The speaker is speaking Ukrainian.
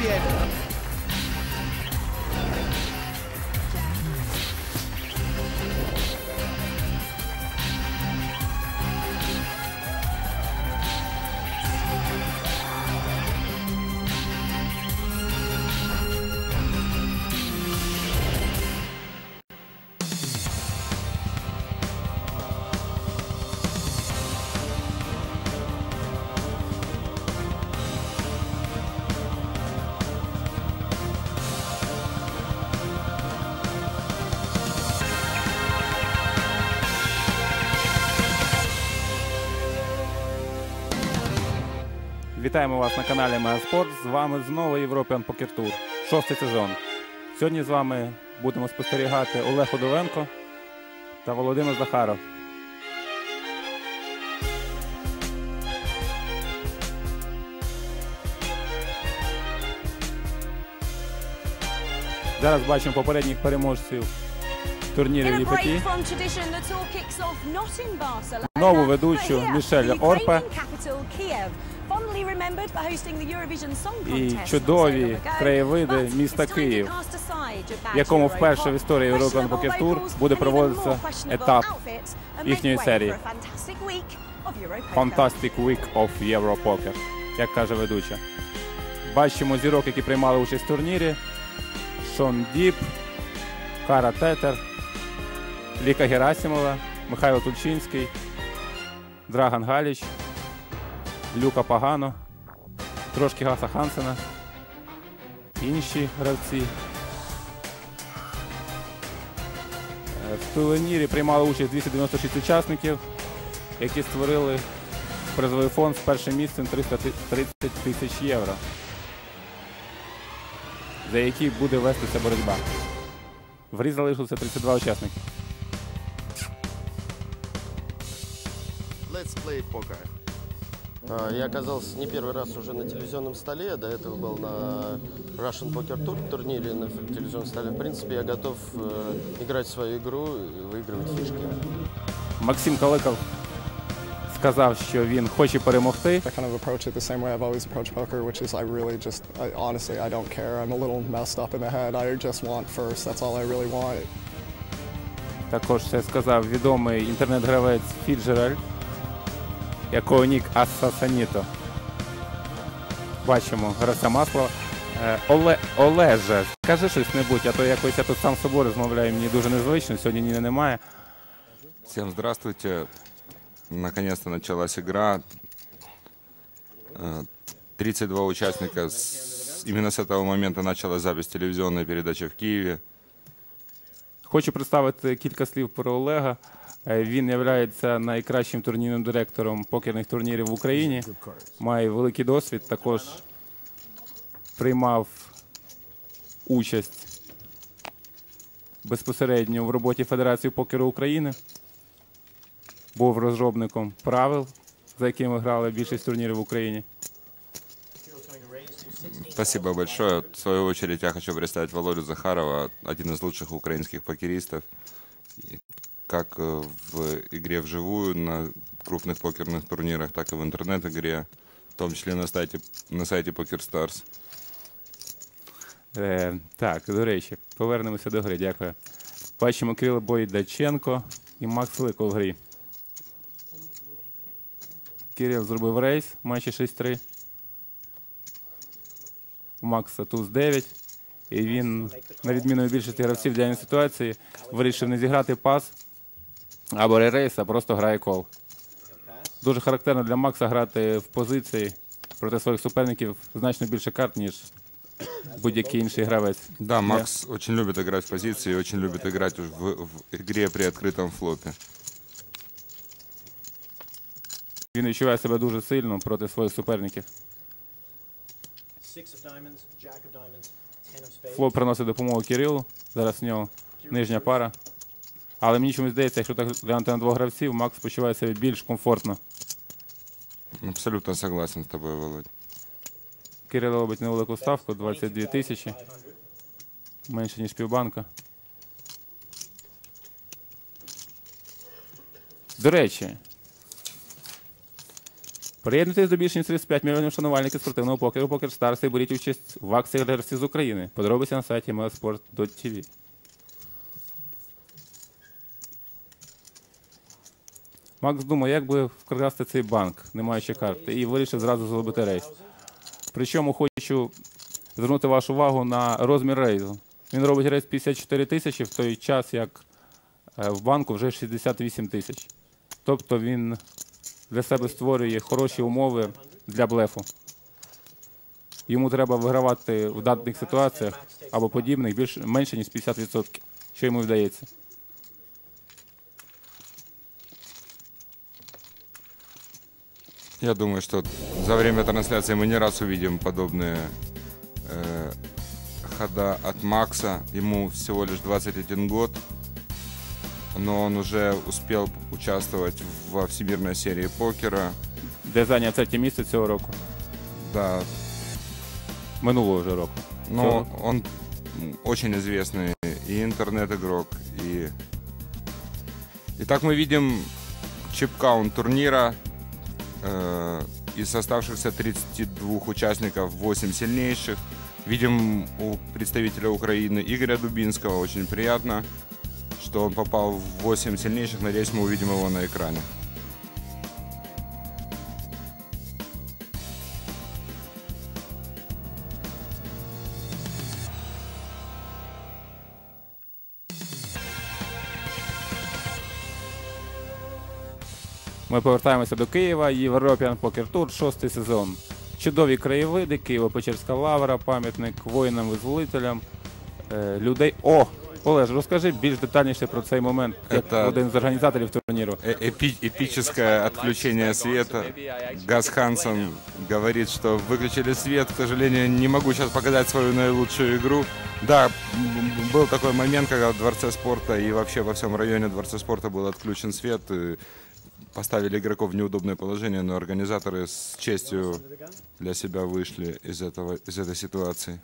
bien. Вітаємо вас на каналі Мегаспорт. З вами знову European Poker Tour. Шостий сезон. Сьогодні з вами будемо спостерігати Олег Ходовенко та Володимир Захаров. Зараз бачимо попередніх переможців турнірів Ліпеті. Нову ведучу Мішель Орпе. І чудові краєвиди міста Київ, в якому вперше в історії European Poker Tour буде проводитися етап їхньої серії. fantastic week of Euro Poker. Як каже ведуча. Бачимо зірок, які приймали участь в турнірі. Шон Діп, Кара Тетер, Ліка Герасимова, Михайло Тульчинський, Драган Галіч, Люка Пагано, трошки Гаса Хансена, інші гравці. Е, В турнірі приймали участь 296 учасників, які створили призовий фонд з першим місцем 330 тисяч євро, за який буде вестися боротьба. В грі залишилося 32 учасники. Let's play poker. А, Я оказался не первый раз уже на телевизионном столе. До этого был на Russian Poker Tour турнире на телевизионном столе. В принципе, я готов э, играть в свою игру и выигрывать фишки. Максим Каликов сказав, що він хоче перемогти. I kind of approach it the same way I've always approached poker, which is I really just, I, honestly, I don't care. I'm a little messed up in the head. I just want first. That's all I really want. Також це сказав відомий інтернет-гравець Фіджераль, Якого нік Ассасаніто. Бачимо гравця Маслова. Е, Оле, Олеже, скажи щось небудь, а то якось я тут сам з собою розмовляю, мені дуже незвично, сьогодні Ніни немає. Всем здравствуйте. Наконец-то началась игра. Э, 32 участника. С- Именно с этого момента началась запись телевизионной передачи в Киеве. Хочу представити кілька слів про Олега. Е, Він є найкращим турнірним директором покерних турнірів в Україні. Має великий досвід. Також приймав участь безпосередньо в роботі Федерації покеру України. Був розробником правил, за якими грали більшість турнірів в Україні. Спасибо большое. В свою очередь я хочу представить Володю Захарова, один из лучших украинских покеристов И Как э, в игре вживую на крупных покерных турнирах, так и в интернет-игре, в том числе на сайте, на сайте PokerStars. Е, так, до речі, повернемося до гри. Дякую. Бачимо Кирило Бойдаченко і Макс Лико в грі. Кирил зробив рейс в матчі 6-3. У Макса туз 9. І він, на відміну від більшості гравців в даній ситуації, вирішив не зіграти пас або рейс, а просто грає кол. Дуже характерно для Макса грати в позиції проти своїх суперників значно більше карт, ніж будь-який інший гравець. Да, Макс очень любит играть в позиции и очень любит играть в, в игре при открытом флопе. Він відчуває себе дуже сильно проти своїх суперників. Six of diamonds, jack of diamonds, ten of spades. Флоп приносить допомогу Кирилу. Зараз в нього нижня пара. Але мені чомусь здається, якщо так глянути на двох гравців, Макс почуває себе більш комфортно. Абсолютно согласен с тобой, Володь. Кирило робить невелику ставку 22 тисячі. Менше, ніж півбанка. До речі, Приєднуйтесь до більше ніж 35 мільйонів шанувальників спортивного покеру Покер Старс і беріть участь в акціях гравців з України. Подробиці на сайті mlsport.tv. Макс думав, як би вкрасти цей банк, не маючи карти, і вирішив зразу зробити рейс. Причому хочу звернути вашу увагу на розмір рейзу. Він робить рейс 54 тисячі в той час, як е, в банку вже 68 тисяч. Тобто він для себе створює хороші умови для блефу. Йому треба вигравати в даних ситуаціях або подібних більш менше ніж 50%, що йому вдається. Я думаю, что за время трансляции мы не раз увидим подобные э, хода от Макса. Ему всего лишь 21 год, но он уже успел участвовать во всемирной серии покера. Де зайняв третє місце цього року, Да, минулого вже року. но он очень известный и интернет-игрок, и... Итак, мы видим чип-каунт турнира. Э, из оставшихся 32 участников 8 сильнейших. Видим у представителя Украины Игоря Дубинского. Очень приятно, что он попал в 8 сильнейших. Надеюсь, мы увидим его на экране. Ми повертаємося до Києва. Європіан Покер Тур, шостий сезон. Чудові краєвиди, Києво-Печерська лавра, пам'ятник воїнам-визволителям, е, людей. О! Олеж, розкажи більш детальніше про цей момент, як Це- один з організаторів турніру. Э, эпи- эпическое отключение света. Газ Хансон говорит, что выключили свет. К сожалению, не могу сейчас показать свою наилучшую игру. Да, м, был такой момент, когда в Дворце спорта и вообще во всем районе Дворца спорта был отключен свет. и поставили игроков в неудобное положение, но организаторы с честью для себя вышли из, этого, из этой ситуации.